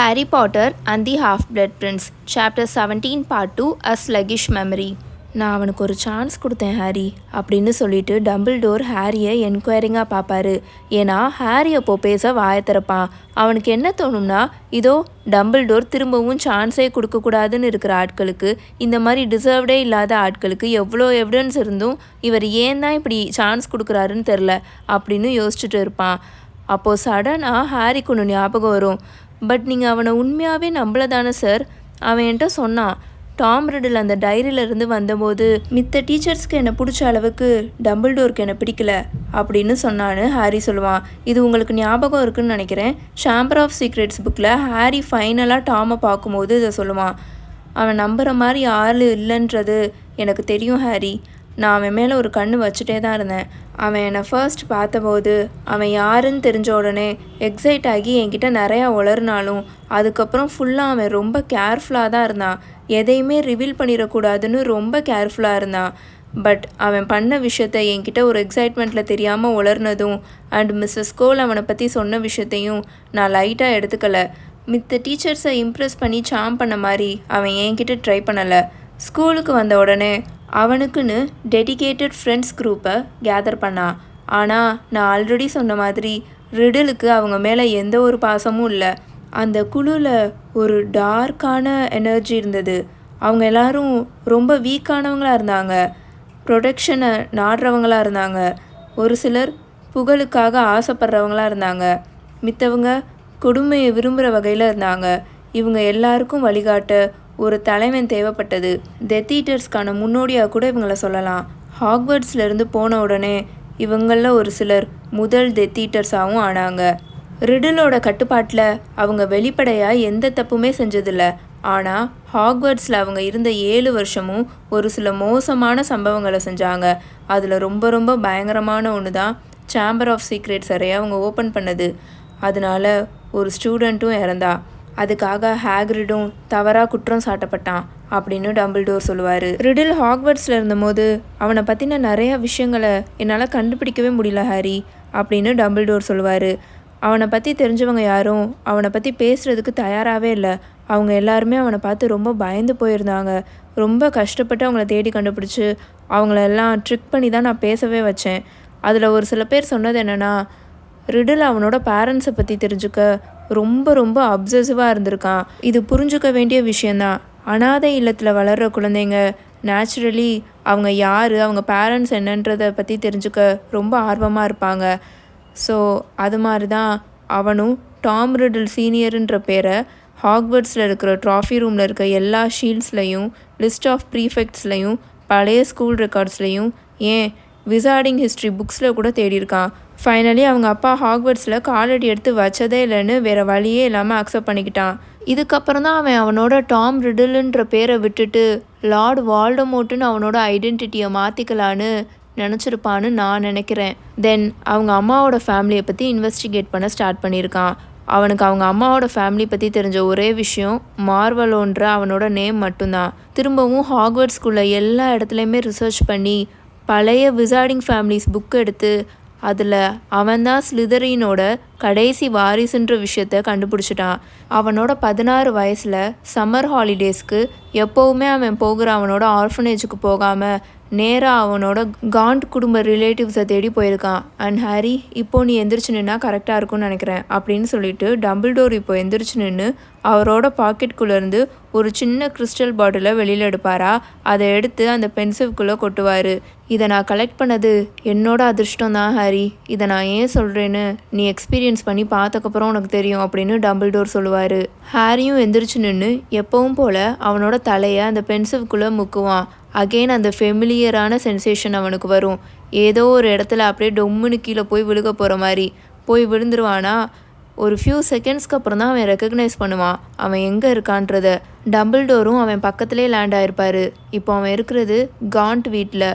Harry Potter and the Half-Blood Prince, Chapter 17, Part 2, A Sluggish Memory. நான் அவனுக்கு ஒரு chance கொடுத்தேன் ஹாரி அப்படின்னு சொல்லிட்டு டபுள் டோர் ஹாரியை என்கொயரிங்காக பார்ப்பாரு. ஏன்னா ஹாரி அப்போ பேச வாயை திறப்பான். அவனுக்கு என்ன தோணும்னா இதோ டபுள் டோர் திரும்பவும் சான்ஸே கொடுக்கக்கூடாதுன்னு இருக்கிற ஆட்களுக்கு இந்த மாதிரி டிசர்வ்டே இல்லாத ஆட்களுக்கு எவ்வளோ எவிடன்ஸ் இருந்தும் இவர் ஏன் தான் இப்படி சான்ஸ் கொடுக்குறாருன்னு தெரில அப்படின்னு யோசிச்சுட்டு இருப்பான். அப்போது சடனாக ஹாரிக்கு ஒன்று ஞாபகம் வரும். பட் நீங்கள் அவனை உண்மையாகவே நம்பல தானே சார் அவன் என்கிட்ட சொன்னான் டாம் ரிடில் அந்த டைரியிலேருந்து வந்தபோது மித்த டீச்சர்ஸ்க்கு என்னை பிடிச்ச அளவுக்கு டபுள் டோருக்கு என்னை பிடிக்கல அப்படின்னு சொன்னான்னு ஹாரி சொல்லுவான். இது உங்களுக்கு ஞாபகம் இருக்குன்னு நினைக்கிறேன். ஷாம்பர் ஆஃப் சீக்ரெட்ஸ் புக்கில் ஹாரி ஃபைனலாக டாமை பார்க்கும்போது இதை சொல்லுவான். அவன் நம்புகிற மாதிரி ஆள் இல்லைன்றது எனக்கு தெரியும் ஹாரி நான் அவன் மேலே ஒரு கண்ணு வச்சுட்டே தான் இருந்தேன். அவன் என்னை ஃபர்ஸ்ட் பார்த்தபோது அவன் யாருன்னு தெரிஞ்ச உடனே எக்ஸைட் ஆகி என்கிட்ட நிறையா உளர்னாலும் அதுக்கப்புறம் ஃபுல்லாக அவன் ரொம்ப கேர்ஃபுல்லாக தான் இருந்தான். எதையுமே ரிவீல் பண்ணிடக்கூடாதுன்னு ரொம்ப கேர்ஃபுல்லாக இருந்தான். பட் அவன் பண்ண விஷயத்த என்கிட்ட ஒரு எக்ஸைட்மெண்ட்டில் தெரியாமல் உளர்னதும் அண்ட் மிஸ்ஸஸ் கோல் அவனை பற்றி சொன்ன விஷயத்தையும் நான் லைட்டாக எடுத்துக்கலை. மித்த டீச்சர்ஸை இம்ப்ரெஸ் பண்ணி சாம் பண்ண மாதிரி அவன் என்கிட்ட ட்ரை பண்ணலை. ஸ்கூலுக்கு வந்த உடனே அவனுக்குன்னு டெடிகேட்டட் ஃப்ரெண்ட்ஸ் குரூப்பை கேதர் பண்ணான் ஆனால் நான் ஆல்ரெடி சொன்ன மாதிரி ரிடலுக்கு அவங்க மேலே எந்த ஒரு பாசமும் இல்லை. அந்த குழுவில் ஒரு டார்க்கான எனர்ஜி இருந்தது. அவங்க எல்லாரும் ரொம்ப வீக்கானவங்களாக இருந்தாங்க. ப்ரொடெக்ஷனை நாடுறவங்களாக இருந்தாங்க. ஒரு சிலர் புகழுக்காக ஆசைப்படுறவங்களாக இருந்தாங்க. மித்தவங்க கொடுமையை விரும்புகிற வகையில் இருந்தாங்க. இவங்க எல்லாருக்கும் வழிகாட்ட ஒரு தலைவன் தேவைப்பட்டது. தெத்தீட்டர்ஸ்க்கான முன்னோடியாக கூட இவங்கள சொல்லலாம். ஹாக்வர்ட்ஸ்லேருந்து போன உடனே இவங்களில் ஒரு சிலர் முதல் தெத்தீட்டர்ஸாகவும் ஆனாங்க. ரிடிலோட கட்டுப்பாட்டில் அவங்க வெளிப்படையாக எந்த தப்புமே செஞ்சதில்ல. ஆனால் ஹாக்வர்ட்ஸில் அவங்க இருந்த ஏழு வருஷமும் ஒரு சில மோசமான சம்பவங்களை செஞ்சாங்க. அதில் ரொம்ப ரொம்ப பயங்கரமான ஒன்று தான் சேம்பர் ஆஃப் சீக்ரெட்ஸ் அறையை அவங்க ஓப்பன் பண்ணது. அதனால ஒரு ஸ்டூடெண்ட்டும் இறந்தா. அதுக்காக ஹேக்ரிடும் தவறாக குற்றம் சாட்டப்பட்டான் அப்படின்னு டம்பிள்டோர் சொல்லுவார். ரிடில் ஹாக்வர்ட்ஸில் இருந்தபோது அவனை பற்றின நிறையா விஷயங்களை என்னால் கண்டுபிடிக்கவே முடியல ஹாரி அப்படின்னு டம்பிள்டோர் சொல்லுவார். அவனை பற்றி தெரிஞ்சவங்க யாரும் அவனை பற்றி பேசுகிறதுக்கு தயாராகவே இல்லை. அவங்க எல்லாருமே அவனை பார்த்து ரொம்ப பயந்து போயிருந்தாங்க. ரொம்ப கஷ்டப்பட்டு அவங்கள தேடி கண்டுபிடிச்சி அவங்கள எல்லாம் ட்ரிக் பண்ணி தான் நான் பேசவே வச்சேன். அதில் ஒரு சில பேர் சொன்னது என்னென்னா ரிடில் அவனோட பேரண்ட்ஸை பற்றி தெரிஞ்சுக்க ரொம்ப ரொம்ப அப்சசிவாக இருந்திருக்கான். இது புரிஞ்சுக்க வேண்டிய விஷயந்தான். அனாதை இல்லத்தில் வளர்கிற குழந்தைங்க நேச்சுரலி அவங்க யார் அவங்க பேரண்ட்ஸ் என்னன்றதை பற்றி தெரிஞ்சுக்க ரொம்ப ஆர்வமாக இருப்பாங்க. ஸோ அது மாதிரி தான் அவனும் டாம் ரிடில் சீனியருன்ற பேரை ஹாக்வர்ட்ஸில் இருக்கிற ட்ராஃபி ரூமில் இருக்க எல்லா ஷீல்ட்ஸ்லையும் லிஸ்ட் ஆஃப் ப்ரீஃபெக்ட்ஸ்லையும் பழைய ஸ்கூல் ரெக்கார்ட்ஸ்லையும் ஏன் விசார்டிங் ஹிஸ்ட்ரி புக்ஸில் கூட தேடியிருக்கான். ஃபைனலி அவங்க அப்பா ஹாக்வர்ட்ஸில் காலடி எடுத்து வச்சதே இல்லைன்னு வேறு வழியே இல்லாமல் அக்செப்ட் பண்ணிக்கிட்டான். இதுக்கப்புறம் தான் அவன் அவனோட டாம் ரிடிலுன்ற பேரை விட்டுட்டு லார்ட் வால்டமோட்டுன்னு அவனோட ஐடென்டிட்டியை மாற்றிக்கலான்னு நினச்சிருப்பான்னு நான் நினைக்கிறேன். தென் அவங்க அம்மாவோட ஃபேமிலியை பற்றி இன்வெஸ்டிகேட் பண்ண ஸ்டார்ட் பண்ணியிருக்கான். அவனுக்கு அவங்க அம்மாவோட ஃபேமிலி பற்றி தெரிஞ்ச ஒரே விஷயம் மார்வலோன்ற அவனோட நேம் மட்டும்தான். திரும்பவும் ஹாக்வர்ட் ஸ்கூலில் எல்லா இடத்துலையுமே ரிசர்ச் பண்ணி பழைய விசார்டிங் ஃபேமிலிஸ் புக் எடுத்து அதில் அவன்தான் ஸ்லிதரினோட கடைசி வாரிசுன்ற விஷயத்த கண்டுபிடிச்சிட்டான். அவனோட பதினாறு வயசில் சம்மர் ஹாலிடேஸ்க்கு எப்போவுமே அவன் போகிற அவனோட ஆர்ஃபனேஜுக்கு போகாமல் நேராக அவனோட காண்ட் குடும்ப ரிலேட்டிவ்ஸை தேடி போயிருக்கான். அண்ட் ஹாரி இப்போ நீ எந்திரிச்சு நின்னா கரெக்டாக இருக்கும்னு நினைக்கிறேன் அப்படின்னு சொல்லிட்டு டம்பிள்டோர் இப்போ எந்திரிச்சு நின்று அவரோட பாக்கெட்குள்ளேருந்து ஒரு சின்ன கிறிஸ்டல் பாட்டிலை வெளியில் எடுப்பாரா? அதை எடுத்து அந்த பென்சிவ்குள்ளே கொட்டுவார். இதை நான் கலெக்ட் பண்ணது என்னோட அதிர்ஷ்டம் தான் ஹாரி. இதை நான் ஏன் சொல்கிறேன்னு நீ எக்ஸ்பீரியன்ஸ் பண்ணி பார்த்தக்கப்புறம் உனக்கு தெரியும் அப்படின்னு டம்பிள்டோர் சொல்லுவார். ஹாரியும் எந்திரிச்சு நின்று எப்பவும் போல் அவனோட தலையை அந்த பென்சிவ்குள்ளே முக்குவான். அகெயின் அந்த ஃபெமிலியரான சென்சேஷன் அவனுக்கு வரும். ஏதோ ஒரு இடத்துல அப்படியே டொம்முன்னு கீழே போய் விழுக போகிற மாதிரி. போய் விழுந்துருவானா? ஒரு ஃபியூ செகண்ட்ஸ்க்கு அப்புறம் தான் அவன் ரெக்கக்னைஸ் பண்ணுவான். அவன் எங்கே இருக்கான்றத. டபுள் டோரும் அவன் பக்கத்துலேயே லேண்ட் ஆகிருப்பார் இப்போ அவன் இருக்கிறது காண்ட் வீட்டில்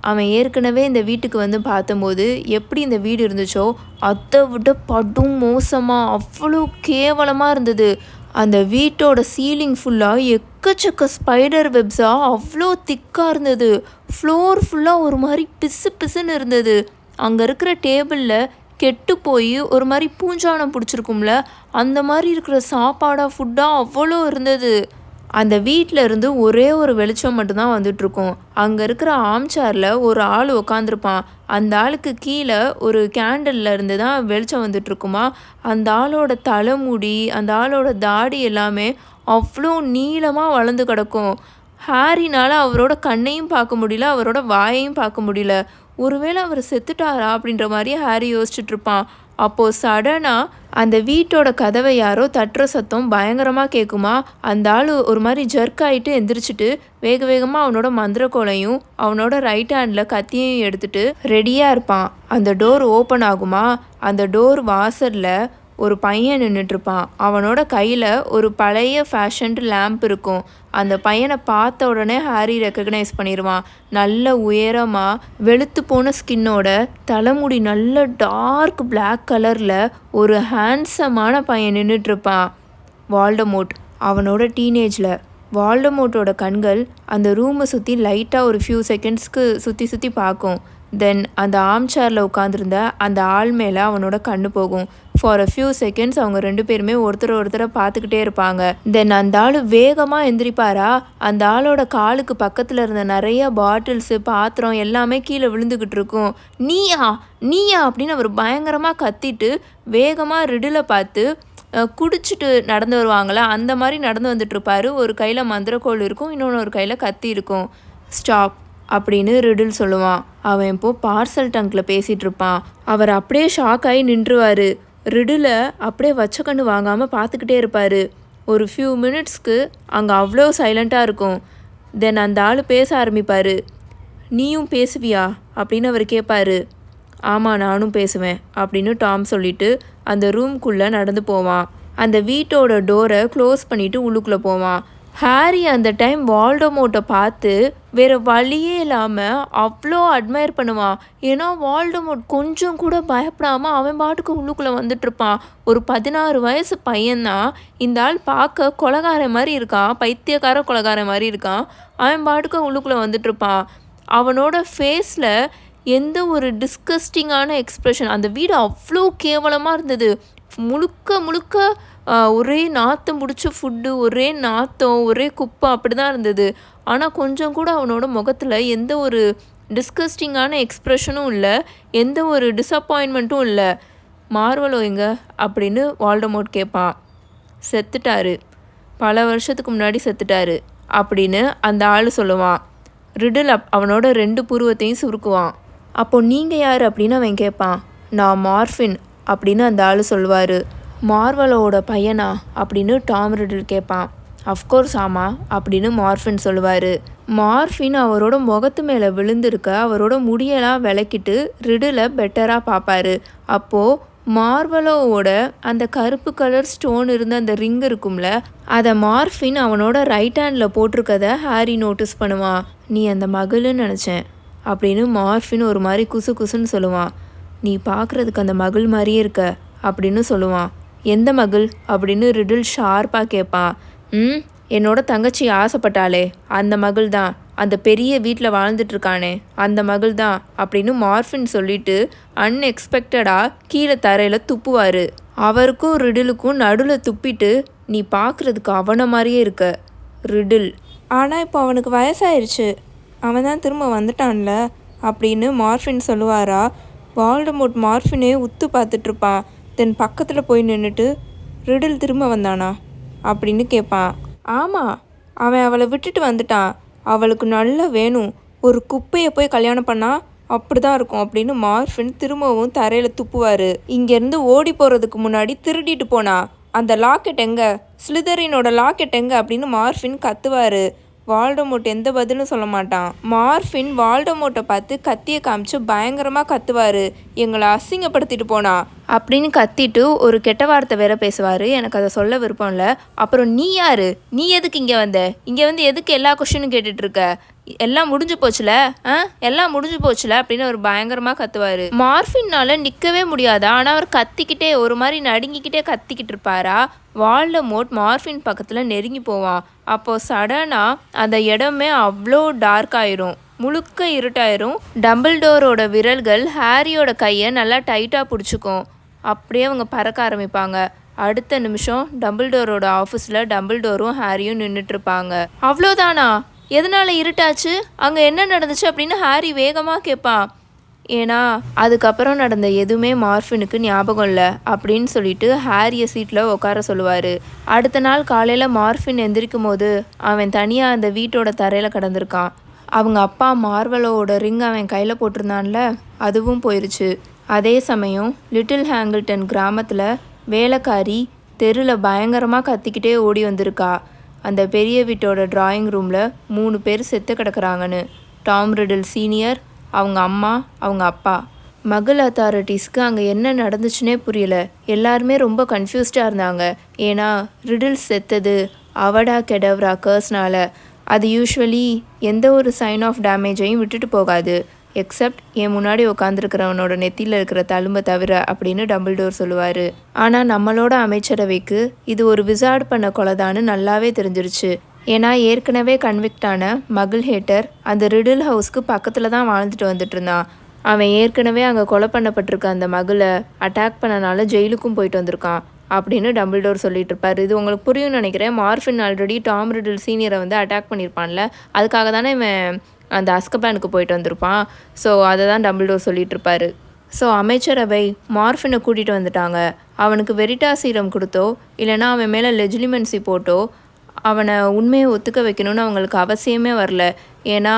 அவன் ஏற்கனவே இந்த வீட்டுக்கு வந்து பார்த்தம்போது எப்படி இந்த வீடு இருந்துச்சோ அதை விட படும் மோசமாக அவ்வளோ கேவலமாக இருந்தது. அந்த வீட்டோட சீலிங் ஃபுல்லாக எக்கச்சக்க ஸ்பைடர் வெப்ஸாக அவ்வளோ திக்காக இருந்தது. ஃப்ளோர் ஃபுல்லாக ஒரு மாதிரி பிசு பிசுன்னு இருந்தது. அங்கே இருக்கிற டேபிளில் கெட்டு போய் ஒரு மாதிரி பூஞ்சானம் பிடிச்சிருக்கும்ல அந்த மாதிரி இருக்கிற சாப்பாடாக ஃபுட்டாக அவ்வளோ இருந்தது. அந்த வீட்டில் இருந்து ஒரே ஒரு வெளிச்சம் மட்டும்தான் வந்துட்டுருக்கும். அங்கே இருக்கிற ஆம்சாரில் ஒரு ஆள் உக்காந்துருப்பான். அந்த ஆளுக்கு கீழே ஒரு கேண்டலில் இருந்து தான் வெளிச்சம் வந்துட்டுருக்குமா? அந்த ஆளோட தலைமுடி அந்த ஆளோட தாடி எல்லாமே அவ்வளோ நீளமாக வளர்ந்து கிடக்கும். ஹாரினால் அவரோட கண்ணையும் பார்க்க முடியல அவரோட வாயையும் பார்க்க முடியல. ஒருவேளை அவர் செத்துட்டாரா அப்படின்ற மாதிரி ஹாரி யோசிச்சுட்ருப்பான் அப்போது சடனாக அந்த வீட்டோட கதவை யாரோ தட்டுற சத்தம் பயங்கரமாக கேட்குமா அந்த ஆள் ஒரு மாதிரி ஜர்க் ஆகிட்டு எந்திரிச்சிட்டு வேக வேகமாக அவனோட மந்திரக்கோலையும் அவனோட ரைட் ஹேண்டில் கத்தியையும் எடுத்துட்டு ரெடியாக இருப்பான். அந்த டோர் ஓப்பன் ஆகுமா? அந்த டோர் வாசலில் ஒரு பையன் நின்றுட்டுருப்பான் அவனோட கையில் ஒரு பழைய ஃபேஷன்டு லேம்ப் இருக்கும். அந்த பையனை பார்த்த உடனே ஹாரி ரெக்கக்னைஸ் பண்ணிடுவான் நல்ல உயரமாக வெளுத்து போன ஸ்கின்னோட தலைமுடி நல்ல டார்க் பிளாக் கலரில் ஒரு ஹேண்ட்ஸமான பையன் நின்றுட்டுருப்பான் வால்டமோட் அவனோட டீனேஜில் வால்டமோட்டோட கண்கள் அந்த ரூமை சுற்றி லைட்டாக ஒரு ஃபியூ செகண்ட்ஸ்க்கு சுற்றி சுற்றி பார்க்கும். தென் அந்த ஆர்ம் சேரில் உட்காந்துருந்த அந்த ஆள் மேலே அவனோட கண்ணு போகும். ஃபார் அ ஃபியூ செகண்ட்ஸ் அவங்க ரெண்டு பேருமே ஒருத்தர் ஒருத்தரை பார்த்துக்கிட்டே இருப்பாங்க. தென் அந்த ஆள் வேகமாக எந்திரிப்பாரா? அந்த ஆளோட காலுக்கு பக்கத்தில் இருந்த நிறைய பாட்டில்ஸு பாத்திரம் எல்லாமே கீழே விழுந்துக்கிட்டு இருக்கும். நீயா? நீயா? அப்படின்னு அவர் பயங்கரமாக கத்திட்டு வேகமாக ரிடில் பார்த்து குடிச்சிட்டு நடந்து வருவாங்களா? அந்த மாதிரி நடந்து வந்துட்டு ஒரு கையில் மந்திரக்கோள் இருக்கும் இன்னொன்று ஒரு கையில் கத்தி இருக்கும். ஸ்டாப் அப்படின்னு ரிடில் சொல்லுவான். அவன் இப்போ பார்சல் டங்கில் பேசிகிட்டு இருப்பான். அவர் அப்படியே ஷாக் ஆகி நின்றுவார். ரிடில் அப்படியே வச்ச கண்ணு வாங்காமல் பார்த்துக்கிட்டே இருப்பார். ஒரு ஃபியூ மினிட்ஸ்க்கு அங்கே அவ்வளோ சைலண்ட்டாக இருக்கும். தென் அந்த ஆள் பேச ஆரம்பிப்பார். நீயும் பேசுவியா? அப்படின்னு அவர் கேட்பார் ஆமாம் நானும் பேசுவேன் அப்படின்னு டாம் சொல்லிட்டு அந்த ரூம்குள்ளே நடந்து போவான். அந்த வீட்டோட டோரை க்ளோஸ் பண்ணிவிட்டு உள்ளுக்குள்ளே போவான். ஹாரி அந்த டைம் வால்டமோட்டை பார்த்து வேறு வழியே இல்லாமல் அவ்வளோ அட்மையர் பண்ணுவான் ஏன்னா வால்டமோட் கொஞ்சம் கூட பயப்படாமல் அவன் பாட்டுக்கு உள்ளுக்குள்ளே வந்துட்டுருப்பான் ஒரு பதினாறு வயசு பையன்தான் இந்த ஆள் பார்க்க கொலகார மாதிரி இருக்கான். பைத்தியக்கார கொலகார மாதிரி இருக்கான். அவன் பாட்டுக்கு உள்ளுக்குள்ளே வந்துட்டுருப்பான் அவனோட ஃபேஸில் எந்த ஒரு டிஸ்கஸ்டிங்கான எக்ஸ்ப்ரெஷன் அந்த வீடு அவ்வளோ கேவலமாக இருந்தது. முழுக்க முழுக்க ஒரே நாத்தம் பிடிச்ச ஃபுட்டு ஒரே நாத்தம் ஒரே குப்பை அப்படி தான் இருந்தது. ஆனால் கொஞ்சம் கூட அவனோட முகத்தில் எந்த ஒரு டிஸ்கஸ்டிங்கான எக்ஸ்ப்ரெஷனும் இல்லை. எந்த ஒரு டிசப்பாயின்மெண்ட்டும் இல்லை. மார்வலோ எங்க? அப்படின்னு வால்டமோட் கேட்பான் செத்துட்டாரு. பல வருஷத்துக்கு முன்னாடி செத்துட்டாரு. அப்படின்னு அந்த ஆள் சொல்லுவான். ரிடில் அப் அவனோட ரெண்டு புருவத்தையும் சுருக்குவான். அப்போ நீங்கள் யார்? அப்படின்னு அவன் கேட்பான் நான் மார்ஃபின் அப்படின்னு அந்த ஆள் சொல்லுவார். மார்வலோட பையனா? அப்படின்னு டாம் ரிடில் கேட்பான் அஃப்கோர்ஸ் ஆமாம் அப்படின்னு மார்ஃபின் சொல்லுவார். மார்ஃபின் அவரோட முகத்து மேலே விழுந்திருக்க அவரோட முடியெல்லாம் விளக்கிட்டு ரிடில் பெட்டராக பார்ப்பாரு அப்போது மார்வலோவோட அந்த கருப்பு கலர் ஸ்டோன் இருந்த அந்த ரிங் இருக்கும்ல அதை மார்ஃபின் அவனோட ரைட் ஹேண்டில் போட்டிருக்கத ஹாரி நோட்டீஸ் பண்ணுவான். நீ அந்த மகளுன்னு நினச்சேன் அப்படின்னு மார்ஃபின் ஒரு மாதிரி குசு குசுன்னு சொல்லுவான். நீ பார்க்குறதுக்கு அந்த மகள் மாதிரியே இருக்க அப்படின்னு சொல்லுவான். எந்த மகள்? அப்படின்னு ரிடில் ஷார்ப்பாக கேட்பான் ம் என்னோட தங்கச்சி ஆசைப்பட்டாளே அந்த மகள் தான் அந்த பெரிய வீட்டில் வாழ்ந்துட்டு இருக்கானே அந்த மகள் தான் அப்படின்னு மார்ஃபின் சொல்லிட்டு அன்எக்ஸ்பெக்டடாக கீழே தரையில் துப்புவார். அவருக்கும் ரிடிலுக்கும் நடுவில் துப்பிட்டு நீ பார்க்குறதுக்கு அவனை மாதிரியே இருக்க. ரிடில் ஆனால் இப்போ அவனுக்கு வயசாயிருச்சு. அவன் தான் திரும்ப வந்துட்டான்ல? அப்படின்னு மார்ஃபின் சொல்லுவாரா? வால்டமோட் மார்ஃபினே உத்து பார்த்துட்ருப்பான் தென் பக்கத்தில் போய் நின்றுட்டு ரிடில் திரும்ப வந்தானா? அப்படின்னு கேட்பான் ஆமாம் அவன் அவளை விட்டுட்டு வந்துட்டான். அவளுக்கு நல்லா வேணும். ஒரு குப்பையை போய் கல்யாணம் பண்ணா அப்படிதான் இருக்கும் அப்படின்னு மார்ஃபின் திரும்பவும் தரையில் துப்புவார். இங்கேருந்து ஓடி போகிறதுக்கு முன்னாடி திருடிட்டு போனா அந்த லாக்கெட் எங்க? ஸ்லிதரினோட லாக்கெட் எங்க? அப்படின்னு மார்ஃபின் கத்துவார். வால்டமோட் எந்த பதிலும் சொல்ல மாட்டான். மார்ஃபின் வால்டமோட்டை பார்த்து கத்தியை காமிச்சு பயங்கரமாக கத்துவார். எங்களை அசிங்கப்படுத்திட்டு போனா. அப்படின்னு கத்திட்டு ஒரு கெட்ட வார்த்தை வேற பேசுவார். எனக்கு அதை சொல்ல விருப்பம் இல்லை. அப்புறம் நீ யார்? நீ எதுக்கு இங்கே வந்த? இங்கே வந்து எதுக்கு எல்லா கொஷினும் கேட்டுட்ருக்க எல்லாம் முடிஞ்சு போச்சுல? ஆ? எல்லாம் முடிஞ்சு போச்சுல? அப்படின்னு அவர் பயங்கரமாக கத்துவார். மார்ஃபின்னால நிற்கவே முடியாதா? ஆனால் அவர் கத்திக்கிட்டே ஒரு மாதிரி நடுங்கிக்கிட்டே கத்திக்கிட்டு இருப்பாரா? வால்டமோட் மார்ஃபின் பக்கத்தில் நெருங்கி போவான். அப்போது சடனாக அந்த இடமே அவ்வளோ டார்க் ஆயிரும். முழுக்க இருட்டாயிரும். டம்பிள்டோரோட விரல்கள் ஹாரியோட கையை நல்லா டைட்டாக பிடிச்சிக்கும். அப்படியே அவங்க பறக்க ஆரம்பிப்பாங்க. அடுத்த நிமிஷம் டம்பிள்டோரோட ஆஃபீஸில் டம்பிள்டோரும் ஹாரியும் நின்றுட்டு இருப்பாங்க அவ்வளோதானா எதனால் இருட்டாச்சு? அங்கே என்ன நடந்துச்சு? அப்படின்னு ஹாரி வேகமாக கேட்பான் ஏன்னா அதுக்கப்புறம் நடந்த எதுவுமே மார்ஃபினுக்கு ஞாபகம் இல்லை அப்படின்னு சொல்லிட்டு ஹாரியை சீட்டில் உட்கார சொல்லுவார். அடுத்த நாள் காலையில் மார்ஃபின் எந்திரிக்கும் போது அவன் தனியாக அந்த வீட்டோட தரையில் கிடந்திருக்கான். அவங்க அப்பா மார்வலோட ரிங் அவன் கையில் போட்டிருந்தான்ல அதுவும் போயிருச்சு. அதே சமயம் லிட்டில் ஹேங்கிள்டன் கிராமத்தில் வேலைக்காரி தெருவில் பயங்கரமாக கத்திக்கிட்டே ஓடி வந்திருக்கா. அந்த பெரிய வீட்டோட டிராயிங் ரூமில் மூணு பேர் செத்து கிடக்குறாங்கன்னு. டாம் ரிடில் சீனியர் அவங்க அம்மா அவங்க அப்பா. மகள் அத்தாரிட்டிஸ்க்கு அங்கே என்ன நடந்துச்சுனே புரியல. எல்லாருமே ரொம்ப கன்ஃபியூஸ்டாக இருந்தாங்க. ஏன்னா ரிடில்ஸ் செத்தது அவடா கெடவ்ரா கர்ஸ்னால அது யூஸ்வலி எந்த ஒரு சைன் ஆஃப் டேமேஜையும் விட்டுட்டு போகாது. எக்ஸப்ட் என் முன்னாடி உட்காந்துருக்கிறவனோட நெத்தியில் இருக்கிற தழும்பை தவிர அப்படின்னு டம்பிள்டோர் சொல்லுவார். ஆனால் நம்மளோட அமைச்சரவைக்கு இது ஒரு விசார்டு பண்ண கொலைதான்னு நல்லாவே தெரிஞ்சிருச்சு. ஏன்னா ஏற்கனவே கன்விக்டான மகள் ஹேட்டர் அந்த ரிடில் ஹவுஸ்க்கு பக்கத்தில் தான் வாழ்ந்துட்டு வந்துட்டு இருந்தான். அவன் ஏற்கனவே அங்கே கொலை பண்ணப்பட்டிருக்க அந்த மகளை அட்டாக் பண்ணனால ஜெயிலுக்கும் போயிட்டு வந்திருக்கான் அப்படின்னு டம்பிள்டோர் சொல்லிட்டு இருப்பார். இது உங்களுக்கு புரியும்னு நினைக்கிறேன். மார்ஃபின் ஆல்ரெடி டாம் ரிடில் சீனியரை வந்து அட்டாக் பண்ணியிருப்பான்ல. அதுக்காக தானே இவன் அந்த அஸ்கபானுக்கு போயிட்டு வந்திருப்பான். ஸோ அதை தான் டம்பிள்டோர் சொல்லிட்டு இருப்பாரு. ஸோ அமைச்சரவை மார்ஃபினை கூட்டிகிட்டு வந்துட்டாங்க. அவனுக்கு வெரிட்டா சீரம் கொடுத்தோ இல்லைன்னா அவன் மேலே லெஜிலிமென்சி போட்டோ அவனை உண்மையை ஒத்துக்க வைக்கணும்னு அவங்களுக்கு அவசியமே வரல. ஏன்னா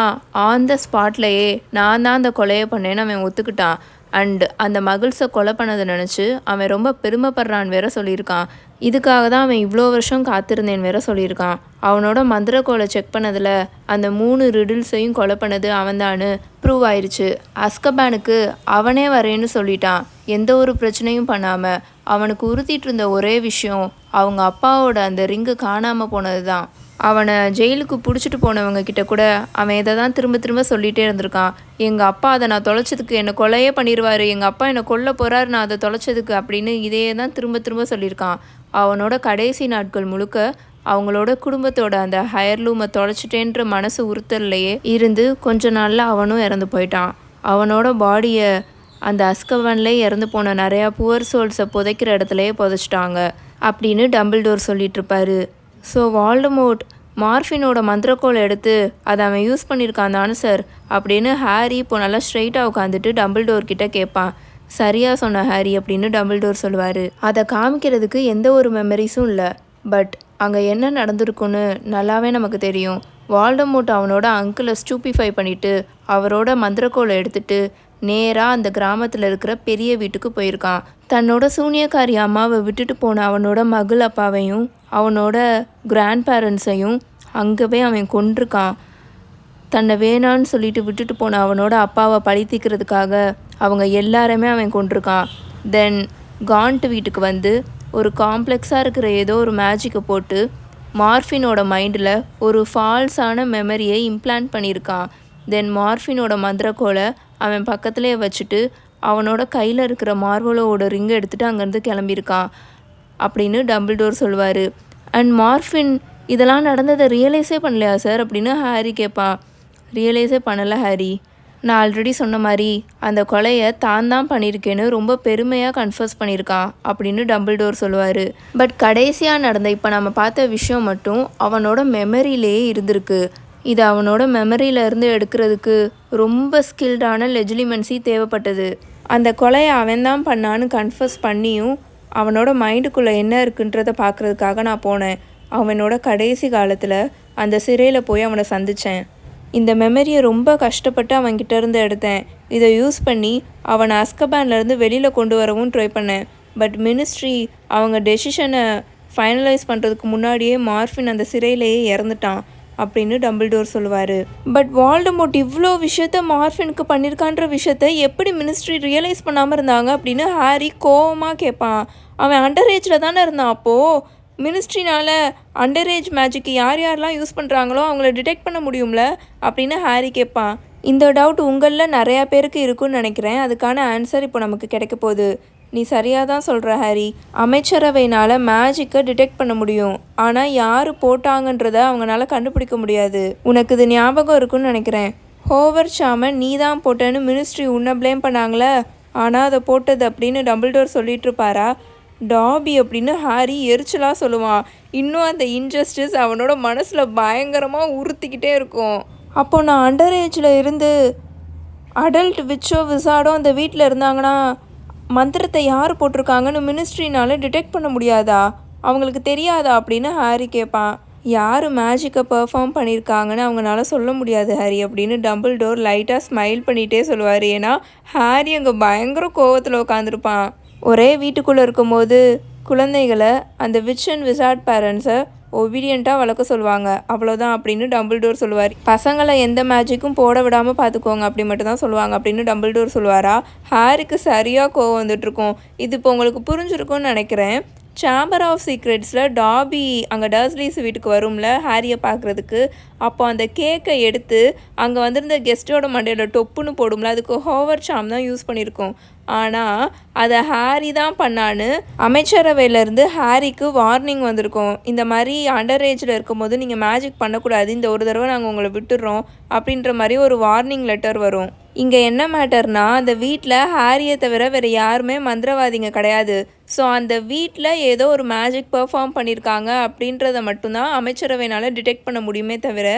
ஆன் த ஸ்பாட்லேயே நான் தான் அந்த கொலையை பண்ணேன்னு அவன் ஒத்துக்கிட்டான். அண்டு அந்த மகிழ்ஸை கொலை பண்ணதை நினச்சி அவன் ரொம்ப பெருமைப்படுறான்னு வேற சொல்லியிருக்கான். இதுக்காக தான் அவன் இவ்வளோ வருஷம் காத்திருந்தேன் வேற சொல்லியிருக்கான். அவனோட மந்திர கோலை செக் பண்ணதில் அந்த மூணு ரிடில்ஸையும் கொலை பண்ணது அவன்தான்னு ப்ரூவ் ஆயிடுச்சு அஸ்கபானுக்கு அவனே வரேன்னு சொல்லிட்டான். எந்த ஒரு பிரச்சனையும் பண்ணாமல் அவனுக்கு உறுத்திட்டு இருந்த ஒரே விஷயம் அவங்க அப்பாவோட அந்த ரிங்கு காணாமல் போனது தான் அவனை ஜெயிலுக்கு பிடிச்சிட்டு போனவங்க கிட்ட கூட அவன் இதை தான் திரும்ப திரும்ப சொல்லிகிட்டே இருந்திருக்கான். எங்கள் அப்பா அதை நான் தொலைச்சதுக்கு என்னை கொலையே பண்ணிடுவார் எங்கள் அப்பா என்னை கொல்ல போகிறாரு நான் அதை தொலைச்சதுக்கு அப்படின்னு இதையே தான் திரும்ப திரும்ப சொல்லியிருக்கான். அவனோட கடைசி நாட்கள் முழுக்க அவங்களோட குடும்பத்தோட அந்த ஹயர்லூமை தொலைச்சிட்டேன்ற மனசு உறுத்தல்லையே இருந்து கொஞ்ச நாளில் அவனும் இறந்து போயிட்டான். அவனோட பாடியை அந்த அஸ்கவன்லேயே இறந்து போன நிறையா புவர் சோல்ஸை புதைக்கிற இடத்துலையே புதைச்சிட்டாங்க அப்படின்னு டம்பிள்டோர் சொல்லிட்டு இருப்பாரு ஸோ வால்டமோட் மார்ஃபினோட மந்திரக்கோலை எடுத்து அதை அவன் யூஸ் பண்ணியிருக்கான் தானே சார் அப்படின்னு ஹாரி இப்போ நல்லா ஸ்ட்ரைட்டாக உட்காந்துட்டு டம்பிள்டோர் கிட்டே கேட்பான். சரியா சொன்ன ஹாரி அப்படின்னு டம்பிள்டோர் சொல்லுவார். அதை காமிக்கிறதுக்கு எந்த ஒரு மெமரிஸும் இல்லை. பட் அங்கே என்ன நடந்திருக்குன்னு நல்லாவே நமக்கு தெரியும். வால்டமோட் அவனோட அங்கிளை ஸ்டூபிஃபை பண்ணிவிட்டு அவரோட மந்திரக்கோலை எடுத்துட்டு நேராக அந்த கிராமத்தில் இருக்கிற பெரிய வீட்டுக்கு போயிருக்கான். தன்னோட சூனியக்காரி அம்மாவை விட்டுட்டு போன அவனோட மகள் அப்பாவையும் அவனோட கிராண்ட் பேரண்ட்ஸையும் அங்கவே அவன் கொண்டிருக்கான் தன்னை வேணான்னு சொல்லிட்டு விட்டுட்டு போன அவனோட அப்பாவை பழி அவங்க எல்லாருமே அவன் கொண்டிருக்கான் தென் காண்ட் வீட்டுக்கு வந்து ஒரு காம்ப்ளெக்ஸாக இருக்கிற ஏதோ ஒரு மேஜிக்கை போட்டு மார்ஃபினோட மைண்டில் ஒரு ஃபால்ஸான மெமரியை இம்ப்ளான்ட் பண்ணியிருக்கான். தென் மார்ஃபினோட மந்திரக்கோலை அவன் பக்கத்துலேயே வச்சுட்டு அவனோட கையில் இருக்கிற மார்வலோட ரிங்கை எடுத்துகிட்டு அங்கேருந்து கிளம்பியிருக்கான் அப்படின்னு டம்பிள்டோர் சொல்லுவார் அண்ட் மார்ஃபின் இதெல்லாம் நடந்ததை ரியலைஸே பண்ணலையா சார் அப்படின்னு ஹாரி கேட்பான். ரியலைஸே பண்ணலை ஹாரி. நான் ஆல்ரெடி சொன்ன மாதிரி அந்த கொலையை தான் தான் பண்ணியிருக்கேன்னு ரொம்ப பெருமையாக கன்ஃபர்ஸ் பண்ணியிருக்கான் அப்படின்னு டம்பிள்டோர் சொல்லுவார். பட் கடைசியாக நடந்த இப்போ நம்ம பார்த்த விஷயம் மட்டும் அவனோட மெமரியிலேயே இருந்திருக்கு. இது அவனோட மெமரியிலேருந்து எடுக்கிறதுக்கு ரொம்ப ஸ்கில்டான லெஜிலிமென்சி தேவைப்பட்டது. அந்த கொலையை அவன் தான் பண்ணான்னு கன்ஃபர்ஸ் பண்ணியும் அவனோட மைண்டுக்குள்ளே என்ன இருக்குன்றதை பார்க்குறதுக்காக நான் போனேன். அவனோட கடைசி காலத்தில் அந்த சிறையில் போய் அவனை சந்தித்தேன் இந்த மெமரியை ரொம்ப கஷ்டப்பட்டு அவன்கிட்ட இருந்து எடுத்தேன். இதை யூஸ் பண்ணி அவனை அஸ்கபேன்லேருந்து வெளியில் கொண்டு வரவும் ட்ரை பண்ணேன். பட் மினிஸ்ட்ரி அவங்க டெசிஷனை ஃபைனலைஸ் பண்ணுறதுக்கு முன்னாடியே மார்ஃபின் அந்த சிறையிலேயே இறந்துட்டான் அப்படின்னு டம்பிள்டோர் சொல்லுவார். பட் வால்டமோட் இவ்வளோ விஷயத்த மார்ஃபினுக்கு பண்ணியிருக்கான்ற விஷயத்த எப்படி மினிஸ்ட்ரி ரியலைஸ் பண்ணாமல் இருந்தாங்க அப்படின்னு ஹாரி கோவமாக கேட்பான் அவன் அண்டர் ஏஜில் தானே இருந்தான் அப்போது மினிஸ்ட்ரினால் அண்டர் ஏஜ் மேஜிக்கு யார் யாரெல்லாம் யூஸ் பண்ணுறாங்களோ அவங்கள டிடெக்ட் பண்ண முடியும்ல? அப்படின்னு ஹாரி கேட்பான் இந்த டவுட் உங்களில் நிறையா பேருக்கு இருக்குன்னு நினைக்கிறேன். அதுக்கான ஆன்சர் இப்போ நமக்கு கிடைக்க போகுது. நீ சரியாக தான் சொல்கிற ஹாரி. அமைச்சரவைனால் மேஜிக்கை டிடெக்ட் பண்ண முடியும். ஆனால் யார் போட்டாங்கன்றத அவங்களால கண்டுபிடிக்க முடியாது. உனக்கு இது ஞாபகம் இருக்குன்னு நினைக்கிறேன். ஹோவர் சாமன் நீ தான் போட்டேன்னு மினிஸ்ட்ரி உன்னை ப்ளேம் பண்ணாங்களே? ஆனால் அதை போட்டது அப்படின்னு டம்பிள்டோர் சொல்லிட்டு இருப்பாரா? டாபி அப்படின்னு ஹாரி எரிச்சலாக சொல்லுவான் இன்னும் அந்த இன்ஜஸ்டிஸ் அவனோட மனசில் பயங்கரமாக உறுத்திக்கிட்டே இருக்கும். அப்போ நான் அண்டர் ஏஜில் இருந்து அடல்ட் விச்சோ விசாடோ அந்த வீட்டில் இருந்தாங்கன்னா மந்திரத்தை யார் போட்டிருக்காங்கன்னு மினிஸ்ட்ரினால டிடெக்ட் பண்ண முடியாதா? அவங்களுக்கு தெரியாதா அப்படின்னு ஹாரி கேட்பான் யார் மேஜிக்கை பெர்ஃபார்ம் பண்ணியிருக்காங்கன்னு அவங்களால சொல்ல முடியாது ஹாரி அப்படின்னு டபுள் டோர் லைட்டாக ஸ்மைல் பண்ணிகிட்டே சொல்லுவார். ஏன்னா ஹாரி அங்கே பயங்கர கோவத்தில் உட்காந்துருப்பான் ஒரே வீட்டுக்குள்ளே இருக்கும்போது குழந்தைகளை அந்த விச் அண்ட் விசார்ட் பேரண்ட்ஸை ஒபீடியண்ட்டாக வளர்க்க சொல்லுவாங்க. அவ்வளோதான் அப்படின்னு டபுள் டோர் சொல்லுவார். பசங்களை எந்த மேஜிக்கும் போட விடாமல் பார்த்துக்கோங்க அப்படி மட்டும் தான் சொல்லுவாங்க அப்படின்னு டபுள் டோர் சொல்லுவாரா? ஹேருக்கு சரியாக கோவம் வந்துட்டுருக்கோம் இது இப்போ உங்களுக்கு புரிஞ்சிருக்கும்னு நினைக்கிறேன். சாம்பர் ஆஃப் சீக்ரெட்ஸில் டாபி அங்கே டர்ஸ்லீஸ் வீட்டுக்கு வரும்ல ஹாரியை பார்க்குறதுக்கு. அப்போ அந்த கேக்கை எடுத்து அங்கே வந்திருந்த கெஸ்ட்டோட மண்டையில் டொப்புன்னு போடும்ல அதுக்கு ஹோவர் சாம் தான் யூஸ் பண்ணியிருக்கோம் ஆனால் அதை ஹாரி தான் பண்ணான்னு அமைச்சரவையிலேருந்து ஹாரிக்கு வார்னிங் வந்திருக்கும். இந்த மாதிரி அண்டர் ஏஜில் இருக்கும்போது நீங்கள் மேஜிக் பண்ணக்கூடாது இந்த ஒரு தடவை நாங்கள் உங்களை விட்டுடுறோம் அப்படின்ற மாதிரி ஒரு வார்னிங் லெட்டர் வரும். இங்கே என்ன மேட்டர்னா அந்த வீட்டில் ஹாரியை தவிர வேறு யாருமே மந்திரவாதிங்க கிடையாது. ஸோ அந்த வீட்டில் ஏதோ ஒரு மேஜிக் பெர்ஃபார்ம் பண்ணியிருக்காங்க அப்படின்றத மட்டும்தான் அமைச்சரவைனால் டிடெக்ட் பண்ண முடியுமே தவிர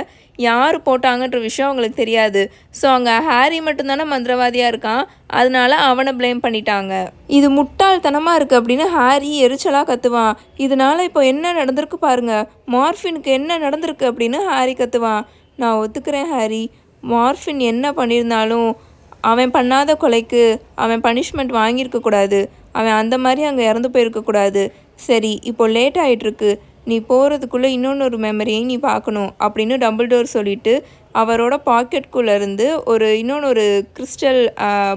யார் போட்டாங்கன்ற விஷயம் அவங்களுக்கு தெரியாது. ஸோ அங்கே ஹாரி மட்டும்தானே மந்திரவாதியாக இருக்கான். அதனால அவனை ப்ளேம் பண்ணிட்டாங்க. இது முட்டாள்தனமாக இருக்குது அப்படின்னு ஹாரி எரிச்சலாக கத்துவான். இதனால இப்போ என்ன நடந்திருக்கு பாருங்க. மார்ஃபினுக்கு என்ன நடந்திருக்கு அப்படின்னு ஹாரி கத்துவான். நான் ஒத்துக்கிறேன் ஹாரி. மார்ஃபின் என்ன பண்ணியிருந்தாலும் அவன் பண்ணாத கொலைக்கு அவன் பனிஷ்மெண்ட் வாங்கியிருக்கக்கூடாது அவன் அந்த மாதிரி அங்கே இறந்து போயிருக்கக்கூடாது சரி இப்போ லேட் ஆகிட்டுருக்கு நீ போகிறதுக்குள்ளே இன்னொன்று ஒரு மெமரியை நீ பார்க்கணும் அப்படின்னு டம்பிள்டோர் சொல்லிட்டு அவரோட பாக்கெட்குள்ளே இருந்து ஒரு இன்னொன்று ஒரு கிறிஸ்டல்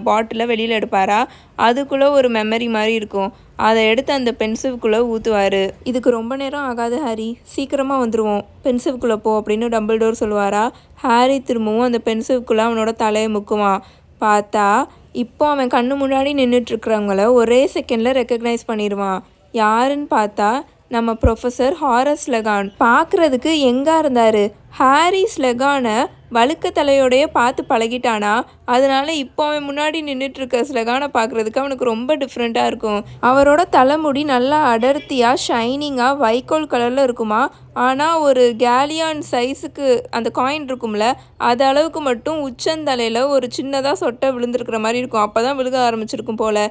பாட்டிலை வெளியில் எடுப்பாரா? அதுக்குள்ளே ஒரு மெமரி மாதிரி இருக்கும். அதை எடுத்து அந்த பென்சிவ்குள்ளே ஊற்றுவார் இதுக்கு ரொம்ப நேரம் ஆகாது ஹாரி. சீக்கிரமாக வந்துடுவோம் பென்சிவ்குள்ளே போ அப்படின்னு டபுள் டோர் சொல்லுவாரா? ஹாரி திரும்பவும் அந்த பென்சிவ்குள்ளே அவனோட தலையை முக்குவான். பார்த்தா இப்போ அவன் கண்ணு முன்னாடி நின்றுட்டுருக்கிறவங்கள ஒரே செகண்டில் ரெக்கக்னைஸ் பண்ணிடுவான் யாருன்னு பார்த்தா நம்ம ப்ரொஃபஸர் ஹாரஸ் லெகான். பார்க்குறதுக்கு எங்கே இருந்தார்? ஹாரிஸ் லெகானை வழுக்க தலையோடைய பார்த்து பழகிட்டானா? அதனால இப்போ அவன் முன்னாடி நின்றுட்டு இருக்க ஸ்லெகானை பார்க்குறதுக்கு அவனுக்கு ரொம்ப டிஃப்ரெண்ட்டாக இருக்கும். அவரோட தலைமுடி நல்லா அடர்த்தியாக ஷைனிங்காக வைக்கோல் கலரில் இருக்குமா? ஆனால் ஒரு கேலியான் சைஸுக்கு அந்த காயின் இருக்கும்ல அது அளவுக்கு மட்டும் உச்சந்தலையில் ஒரு சின்னதாக சொட்டை விழுந்திருக்கிற மாதிரி இருக்கும். அப்போ தான் விழுக ஆரம்பிச்சிருக்கும் போல்.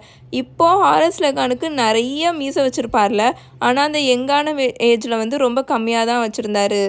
இப்போது ஆர்எஸ் லெகானுக்கு நிறைய மீசை வச்சுருப்பார்ல. ஆனால் அந்த யங்கான ஏஜில் வந்து ரொம்ப கம்மியாக தான் வச்சுருந்தாரு.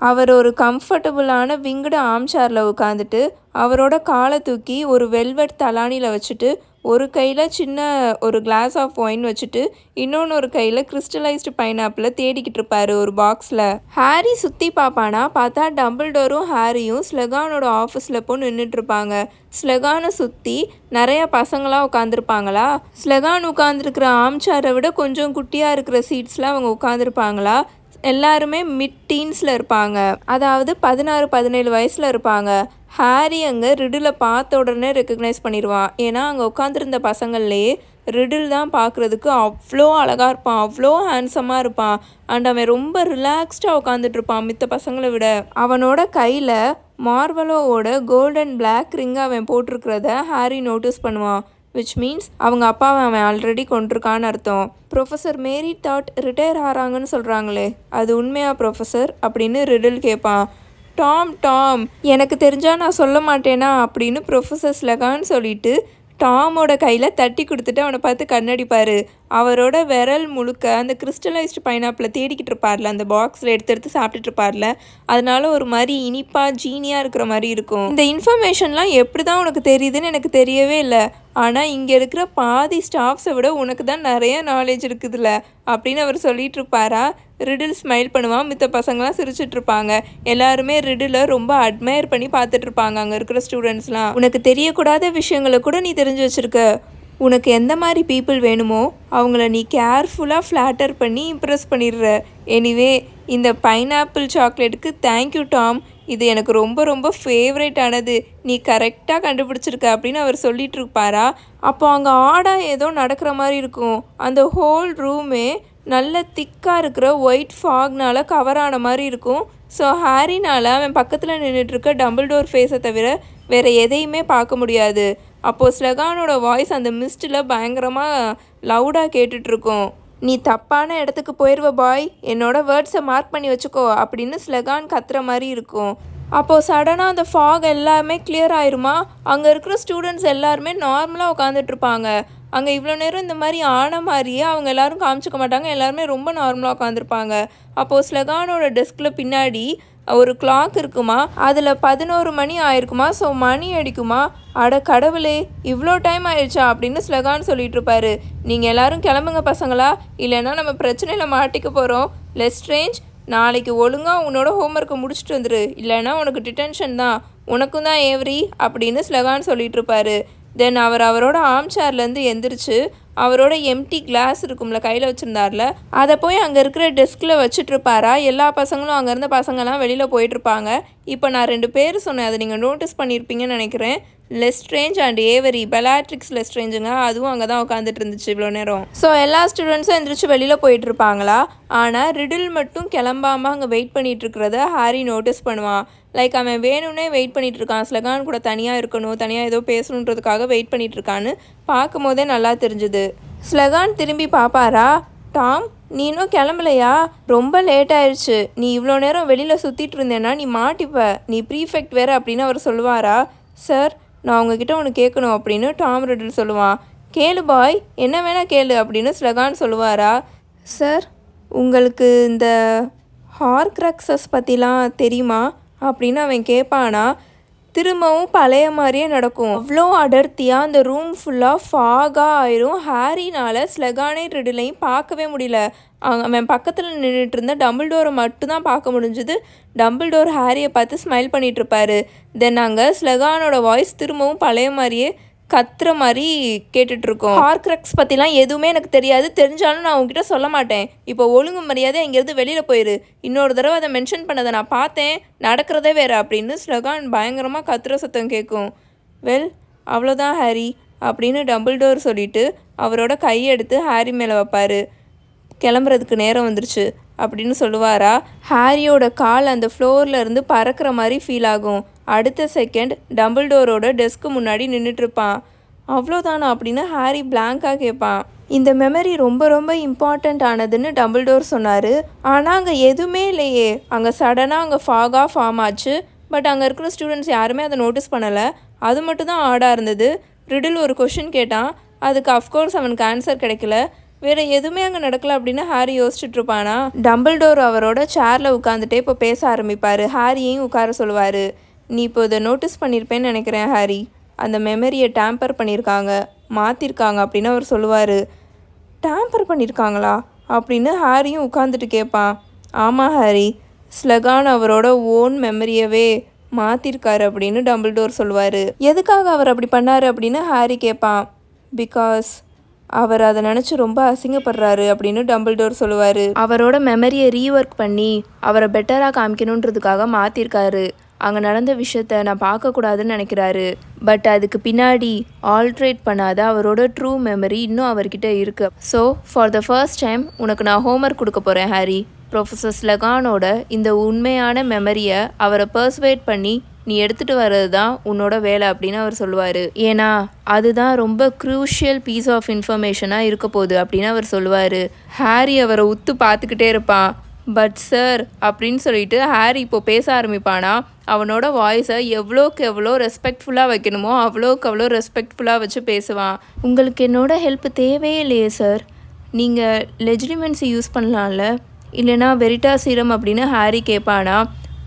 அவர் ஒரு கம்ஃபர்டபுளான விங்குடு ஆம்சேரில் உட்காந்துட்டு அவரோட காலை தூக்கி ஒரு வெல்வெட் தலானியில் வச்சுட்டு ஒரு கையில் சின்ன ஒரு கிளாஸ் ஆஃப் ஒயின் வச்சுட்டு இன்னொன்று ஒரு கையில் கிறிஸ்டலைஸ்டு பைனாப்பிளை தேடிக்கிட்டு இருப்பாரு ஒரு பாக்ஸில் ஹாரி சுற்றி பார்ப்பானா பார்த்தா டபுள் டோரும் ஹாரியும் ஸ்லெகானோட ஆஃபீஸில் போய் நின்றுட்டுருப்பாங்க ஸ்லெகானை சுற்றி நிறைய பசங்களாம் உட்காந்துருப்பாங்களா ஸ்லெகான் உட்காந்துருக்கிற ஆம்சாரை விட கொஞ்சம் குட்டியாக இருக்கிற சீட்ஸில் அவங்க உட்காந்துருப்பாங்களா எல்லாருமே மிட் டீன்ஸில் இருப்பாங்க. அதாவது பதினாறு பதினேழு வயசில் இருப்பாங்க. ஹாரி அங்கே ரிடில் பார்த்த உடனே ரெக்கக்னைஸ் பண்ணிடுவான். ஏன்னா அங்கே உட்காந்துருந்த பசங்கள்லேயே ரிடில் தான் பார்க்குறதுக்கு அவ்வளோ அழகாக இருப்பான். அவ்வளோ ஹேண்ட்ஸமாக இருப்பான். அண்ட் அவன் ரொம்ப ரிலாக்ஸ்டாக உட்காந்துட்டு இருப்பான் மித்த பசங்களை விட. அவனோட கையில் மார்வலோவோட கோல்டன் பிளாக் ரிங் அவன் போட்டிருக்கிறத ஹாரி நோட்டீஸ் பண்ணுவான். விச் மீன்ஸ் அவங்க அப்பாவை அவன் ஆல்ரெடி கொண்டிருக்கான்னு அர்த்தம். ப்ரொஃபஸர் மேரி தாட் ரிட்டையர் ஆகிறாங்கன்னு சொல்கிறாங்களே அது உண்மையா ப்ரொஃபஸர் அப்படின்னு ரிடில் கேட்பான் டாம் டாம் எனக்கு தெரிஞ்சால் நான் சொல்ல மாட்டேனா? அப்படின்னு ப்ரொஃபஸர் ஸ்லகான்னு சொல்லிட்டு டாமோட கையில் தட்டி கொடுத்துட்டு அவனை பார்த்து கண்ணடிப்பார். அவரோட விரல் முழுக்க அந்த கிறிஸ்டலைஸ்டு பைனாப்பிளை தேடிக்கிட்டு இருப்பார்ல அந்த பாக்ஸில் எடுத்து எடுத்து சாப்பிட்டுட்டு இருப்பார்ல அதனால ஒரு மாதிரி இனிப்பாக ஜீனியாக இருக்கிற மாதிரி இருக்கும். இந்த இன்ஃபர்மேஷன்லாம் எப்படி தான் உனக்கு தெரியுதுன்னு எனக்கு தெரியவே இல்லை. ஆனால் இங்கே இருக்கிற பாதி ஸ்டாஃப்ஸை விட உனக்கு தான் நிறைய நாலேஜ் இருக்குதுல்ல அப்படின்னு அவர் சொல்லிட்டு இருப்பாரா? ரிடில் ஸ்மைல் பண்ணுவான். மித்த பசங்களாம் சிரிச்சிட்டு இருப்பாங்க. எல்லாருமே ரிடிலை ரொம்ப அட்மையர் பண்ணி பார்த்துட்டு இருப்பாங்க அங்கே இருக்கிற ஸ்டூடெண்ட்ஸ்லாம் உனக்கு தெரியக்கூடாத விஷயங்களை கூட நீ தெரிஞ்சு வச்சிருக்க. உனக்கு எந்த மாதிரி பீப்புள் வேணுமோ அவங்கள நீ கேர்ஃபுல்லாக ஃப்ளாட்டர் பண்ணி இம்ப்ரெஸ் பண்ணிடுற. எனிவே இந்த பைனாப்பிள் சாக்லேட்டுக்கு தேங்க்யூ டாம் இது எனக்கு ரொம்ப ரொம்ப ஃபேவரேட்டானது நீ கரெக்டாக கண்டுபிடிச்சிருக்க அப்படின்னு அவர் சொல்லிட்டு இருப்பாரா? அப்போ அங்கே ஆடாக ஏதோ நடக்கிற மாதிரி இருக்கும். அந்த ஹோல் ரூமே நல்ல திக்காக இருக்கிற ஒயிட் ஃபாக்னால் கவர் ஆன மாதிரி இருக்கும். ஸோ ஹாரினால் அவன் பக்கத்தில் நின்றுட்டுருக்க டபுள் டோர் ஃபேஸை தவிர வேறு எதையுமே பார்க்க முடியாது. அப்போது ஸ்லெகானோட வாய்ஸ் அந்த மிஸ்டில் பயங்கரமாக லவுடாக கேட்டுட்ருக்கோம் நீ தப்பான இடத்துக்கு போயிடுவ பாய் என்னோட வேர்ட்ஸை மார்க் பண்ணி வச்சுக்கோ அப்படின்னு ஸ்லெகான் கத்துற மாதிரி இருக்கும். அப்போது சடனாக அந்த ஃபாக் எல்லாமே கிளியர் ஆயிருமா? அங்கே இருக்கிற ஸ்டூடெண்ட்ஸ் எல்லாருமே நார்மலாக உட்காந்துட்ருப்பாங்க அங்கே இவ்வளோ நேரம் இந்த மாதிரி ஆன மாதிரியே அவங்க எல்லாரும் காமிச்சிக்க மாட்டாங்க. எல்லாருமே ரொம்ப நார்மலாக உட்காந்துருப்பாங்க அப்போது ஸ்லெகானோட டெஸ்கில் பின்னாடி ஒரு கிளாக் இருக்குமா? அதில் பதினோரு மணி ஆயிருக்குமா? ஸோ மணி அடிக்குமா? அட கடவுளே இவ்வளோ டைம் ஆயிடுச்சா? அப்படின்னு ஸ்லகான் சொல்லிட்டு இருப்பாரு. நீங்கள் எல்லாரும் கிளம்புங்க பசங்களா? இல்லைன்னா நம்ம பிரச்சனையில் மாட்டிக்க போகிறோம் லெஸ் ரேஞ்ச் நாளைக்கு ஒழுங்காக உன்னோட ஹோம்ஒர்க்கை முடிச்சுட்டு வந்துரு. இல்லைன்னா உனக்கு டிடென்ஷன் தான். உனக்கும் தான் ஏவரி அப்படின்னு ஸ்லகான் சொல்லிட்டு இருப்பாரு. தென் அவர் அவரோட ஆம் சேர்லேருந்து எந்திரிச்சு அவரோட எம்டி கிளாஸ் இருக்கும்ல கையில் வச்சுருந்தார்ல அதை போய் அங்கே இருக்கிற டெஸ்கில் வச்சுட்ருப்பாரா எல்லா பசங்களும் அங்கேருந்த பசங்கள்லாம் வெளியில் போயிட்டுருப்பாங்க. இப்போ நான் ரெண்டு பேர் சொன்னேன் அதை நீங்கள் நோட்டீஸ் பண்ணியிருப்பீங்கன்னு நினைக்கிறேன். லெஸ்ட்ரேஞ்ச் அண்ட் ஏவரி பெலாட்ரிக்ஸ் லெஸ்ட்ரேஞ்சுங்க அதுவும் அங்கே தான் உட்காந்துட்டு இருந்துச்சு இவ்வளோ நேரம். ஸோ எல்லா ஸ்டூடெண்ட்ஸும் எந்திரிச்சு வெளியில் போயிட்டு இருப்பாங்களா? ஆனால் ரிடில் மட்டும் கிளம்பாமல் அங்கே வெயிட் பண்ணிட்டு இருக்கிறத ஹாரி நோட்டீஸ் பண்ணுவான். லைக் அவன் வேணும்னே வெயிட் பண்ணிட்டு இருக்கான். ஸ்லகான் கூட தனியாக இருக்கணும் தனியாக ஏதோ பேசணுன்றதுக்காக வெயிட் பண்ணிட்டு இருக்கான்னு பார்க்கும் போதே நல்லா தெரிஞ்சுது. ஸ்லகான் திரும்பி பார்ப்பாரா? டாம் நீ இன்னும் கிளம்பலையா? ரொம்ப லேட் ஆயிடுச்சு நீ இவ்வளோ நேரம் வெளியில் சுற்றிட்டு இருந்தேன்னா நீ மாட்டிப்ப. நீ ப்ரீஃபெக்ட் வேறு அப்படின்னு அவர் சொல்லுவாரா? சார் நான் உங்ககிட்ட ஒன்று கேட்கணும் அப்படின்னு டாம் ரெட்டில் சொல்லுவான். கேளு பாய் என்ன வேணால் கேளு அப்படின்னு ஸ்லகான் சொல்லுவாரா? சார் உங்களுக்கு இந்த ஹார்க்ரக்ஸஸ் பற்றிலாம் தெரியுமா? அப்படின்னு அவன் கேட்பானா. திரும்பவும் பழைய மாதிரியே நடக்கும். அவ்வளோ அடர்த்தியாக அந்த ரூம் ஃபுல்லாக ஃபாகாக ஆயிரும். ஹாரினால் ஸ்லெகானே ரிடிலையும் பார்க்கவே முடியல. அவங்க அவன் பக்கத்தில் நின்றுட்டு இருந்த டபுள் டோரை மட்டும்தான் பார்க்க முடிஞ்சுது. டபுள் டோர் ஹாரியை பார்த்து ஸ்மைல் பண்ணிட்டு இருப்பாரு. தென் அங்கே ஸ்லெகானோட வாய்ஸ் திரும்பவும் பழைய மாதிரியே கத்துற மாதிரி கேட்டுட்ருக்கோம். ஹார்க்ரக்ஸ் பற்றிலாம் எதுவுமே எனக்கு தெரியாது. தெரிஞ்சாலும் நான் உங்ககிட்ட சொல்ல மாட்டேன். இப்போ ஒழுங்கு மரியாதை இங்கேருந்து வெளியில் போயிரு. இன்னொரு தடவை அதை மென்ஷன் பண்ணதை நான் பார்த்தேன். நடக்கிறதே வேறு அப்படின்னு ஸ்லகான் பயங்கரமாக கத்துற சத்தம் கேட்கும் வெல் அவ்வளோதான் ஹாரி அப்படின்னு டபுள் டோர் சொல்லிட்டு அவரோட கையெடுத்து ஹாரி மேலே வைப்பார். கிளம்புறதுக்கு நேரம் வந்துருச்சு அப்படின்னு சொல்லுவாரா. ஹாரியோட கால் அந்த ஃப்ளோரில் இருந்து பறக்கிற மாதிரி ஃபீல் ஆகும். அடுத்த செகண்ட் டபுள் டோரோட டெஸ்க்கு முன்னாடி நின்றுட்டுருப்பான் அவ்வளோதானா அப்படின்னு ஹாரி பிளாங்காக கேட்பான் இந்த மெமரி ரொம்ப ரொம்ப இம்பார்ட்டண்ட் ஆனதுன்னு டபுள் டோர் சொன்னார். ஆனால் அங்கே எதுவுமே இல்லையே. அங்கே சடனாக அங்கே ஃபாகாக ஃபார்ம் ஆச்சு. பட் அங்கே இருக்கிற ஸ்டூடெண்ட்ஸ் யாருமே அதை நோட்டீஸ் பண்ணலை. அது மட்டும் தான் ஆடாக இருந்தது. ரிடில் ஒரு கொஷின் கேட்டான். அதுக்கு அஃப்கோர்ஸ் அவனுக்கு ஆன்சர் கிடைக்கல. வேற எதுவுமே அங்கே நடக்கல அப்படின்னு ஹாரி யோசிச்சுட்டு இருப்பானா டம்பிள் டோர் அவரோட சேரில் உட்காந்துட்டே இப்போ பேச ஆரம்பிப்பார். ஹாரியையும் உட்கார சொல்லுவார். நீ இப்போ இதை நோட்டீஸ் பண்ணியிருப்பேன்னு நினைக்கிறேன் ஹாரி. அந்த மெமரியை டேம்பர் பண்ணியிருக்காங்க மாற்றிருக்காங்க அப்படின்னு அவர் சொல்லுவார். டேம்பர் பண்ணியிருக்காங்களா அப்படின்னு ஹாரியும் உட்காந்துட்டு கேட்பான் ஆமாம் ஹாரி. ஸ்லகான் அவரோட ஓன் மெமரியவே மாற்றிருக்காரு அப்படின்னு டபுள் டோர் சொல்லுவார். எதுக்காக அவர் அப்படி பண்ணார் அப்படின்னு ஹாரி கேட்பான் பிகாஸ் அவர் அதை நினச்சி ரொம்ப அசிங்கப்படுறாரு அப்படின்னு டபுள் டோர் சொல்லுவார். அவரோட மெமரியை ரீஒர்க் பண்ணி அவரை பெட்டராக காமிக்கணுன்றதுக்காக மாற்றிருக்காரு அங்கே நடந்த விஷயத்த நான் பார்க்கக்கூடாதுன்னு நினைக்கிறாரு. பட் அதுக்கு பின்னாடி ஆல்ட்ரேட் பண்ணாத அவரோட ட்ரூ மெமரி இன்னும் அவர்கிட்ட இருக்கு. So for the first time உனக்கு நான் ஹோம்ஒர்க் கொடுக்க போகிறேன் ஹாரி ப்ரொஃபஸர் ஸ்லகானோட இந்த உண்மையான மெமரியை அவரை பர்சுவேட் பண்ணி நீ எடுத்துகிட்டு வர்றது தான் உன்னோட வேலை அப்படின்னு அவர் சொல்லுவார். ஏன்னா அதுதான் ரொம்ப க்ரூஷியல் பீஸ் ஆஃப் இன்ஃபர்மேஷனாக இருக்க போகுது அப்படின்னு அவர் சொல்லுவார். ஹாரி அவரை உத்து பார்த்துக்கிட்டே இருப்பான். பட் சார் அப்படின்னு சொல்லிட்டு ஹாரி இப்போ பேச ஆரம்பிப்பானா? அவனோட வாய்ஸை எவ்வளோக்கு எவ்வளோ ரெஸ்பெக்ட்ஃபுல்லாக வைக்கணுமோ அவ்வளோக்கு அவ்வளோ ரெஸ்பெக்ட்ஃபுல்லாக வச்சு பேசுவான். உங்களுக்கு என்னோட ஹெல்ப் தேவையே இல்லையே சார் நீங்கள் லெஜிலிமென்ஸை யூஸ் பண்ணலாம்ல? இல்லைனா வெரிட்டா சீரம் அப்படின்னு ஹாரி கேட்பானா?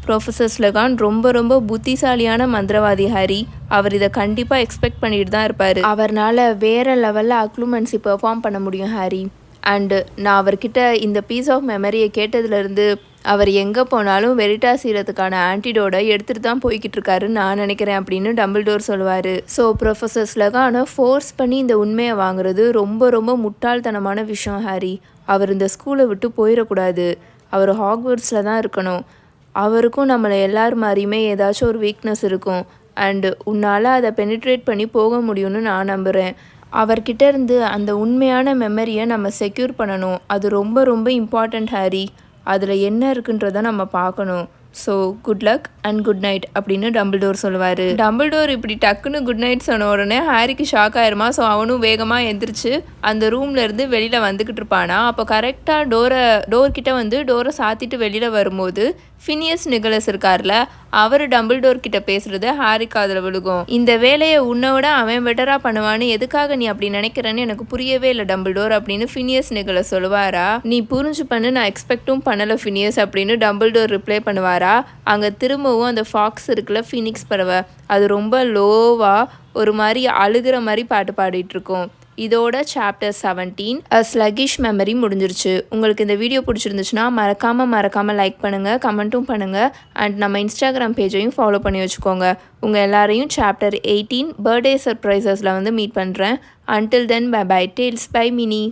ப்ரொஃபஸர் ஸ்லகான் ரொம்ப ரொம்ப புத்திசாலியான மந்திரவாதி ஹாரி. அவர் இதை கண்டிப்பாக எக்ஸ்பெக்ட் பண்ணிட்டு தான் இருப்பார். அவர்னால வேறு லெவலில் அக்ளூமென்சி பெர்ஃபார்ம் பண்ண முடியும் ஹாரி. அண்டு நான் அவர்கிட்ட இந்த பீஸ் ஆஃப் மெமரியை கேட்டதுலேருந்து அவர் எங்கே போனாலும் வெரிட்டா சீரத்துக்கான ஆன்டிடோட எடுத்துகிட்டு தான் போய்கிட்டு இருக்காருன்னு நான் நினைக்கிறேன் அப்படின்னு டபுள் டோர் சொல்லுவார். ஸோ ப்ரொஃபஸர் ஸ்லகானை ஃபோர்ஸ் பண்ணி இந்த உண்மையை வாங்குறது ரொம்ப ரொம்ப முட்டாள்தனமான விஷயம் ஹாரி அவர் இந்த ஸ்கூலை விட்டு போயிடக்கூடாது. அவர் ஹாக்வர்ட்ஸில் தான் இருக்கணும். அவருக்கும் நம்மளை எல்லார் மாதிரியுமே ஏதாச்சும் ஒரு வீக்னஸ் இருக்கும். அண்டு உன்னால் அதை பெனிட்ரேட் பண்ணி போக முடியும்னு நான் நம்புகிறேன் அவர்கிட்ட இருந்து அந்த உண்மையான மெமரியை நம்ம செக்யூர் பண்ணணும். அது ரொம்ப ரொம்ப இம்பார்ட்டண்ட் ஹாரி அதில் என்ன இருக்குன்றத நம்ம பார்க்கணும். So good luck and good night அப்படின்னு டம்பிள்டோர் சொல்லுவார். டம்பிள்டோர் இப்படி டக்குன்னு குட் நைட் சொன்ன உடனே ஹாரிக்கு ஷாக் ஆயிருமா? ஸோ அவனும் வேகமாக எந்திரிச்சு அந்த ரூம்லேருந்து வெளியில் வந்துக்கிட்டு இருப்பானா? அப்போ கரெக்டாக டோரை டோர்கிட்ட வந்து டோரை சாத்திட்டு வெளியில் வரும்போது ஃபினியஸ் நிகலஸ் இருக்கார்ல அவர் டம்பிள்டோர் கிட்ட பேசுறது ஹாரி காதில் விழுகும். இந்த வேலையை உன்னை விட அவன் பெட்டராக பண்ணுவான்னு எதுக்காக நீ அப்படி நினைக்கிறேன்னு எனக்கு புரியவே இல்லை டம்பிள்டோர் அப்படின்னு ஃபினியஸ் நிகலஸ் சொல்லுவாரா? நீ புரிஞ்சு பண்ணு நான் எக்ஸ்பெக்டும் பண்ணல ஃபினியஸ் அப்படின்னு டம்பிள்டோர் ரிப்ளை பண்ணுவாரா? அங்கே திரும்பவும் அந்த ஃபாக்ஸ் இருக்குல்ல ஃபினிக்ஸ் பறவை அது ரொம்ப லோவாக ஒரு மாதிரி அழுகிற மாதிரி பாட்டு பாடிட்டு இருக்கும். இதோட chapter seventeen a sluggish memory முடிஞ்சிருச்சு. உங்களுக்கு இந்த வீடியோ பிடிச்சிருந்துச்சுன்னா மறக்காமல் மறக்காமல் லைக் பண்ணுங்கள் கமெண்ட்டும் பண்ணுங்கள் அண்ட் நம்ம இன்ஸ்டாகிராம் பேஜையும் ஃபாலோ பண்ணி வச்சுக்கோங்க. உங்கள் எல்லாரையும் சாப்டர் எயிட்டீன் பர்த்டே சர்ப்ரைசஸில் வந்து மீட் பண்ணுறேன் until then bye bye tales by Mini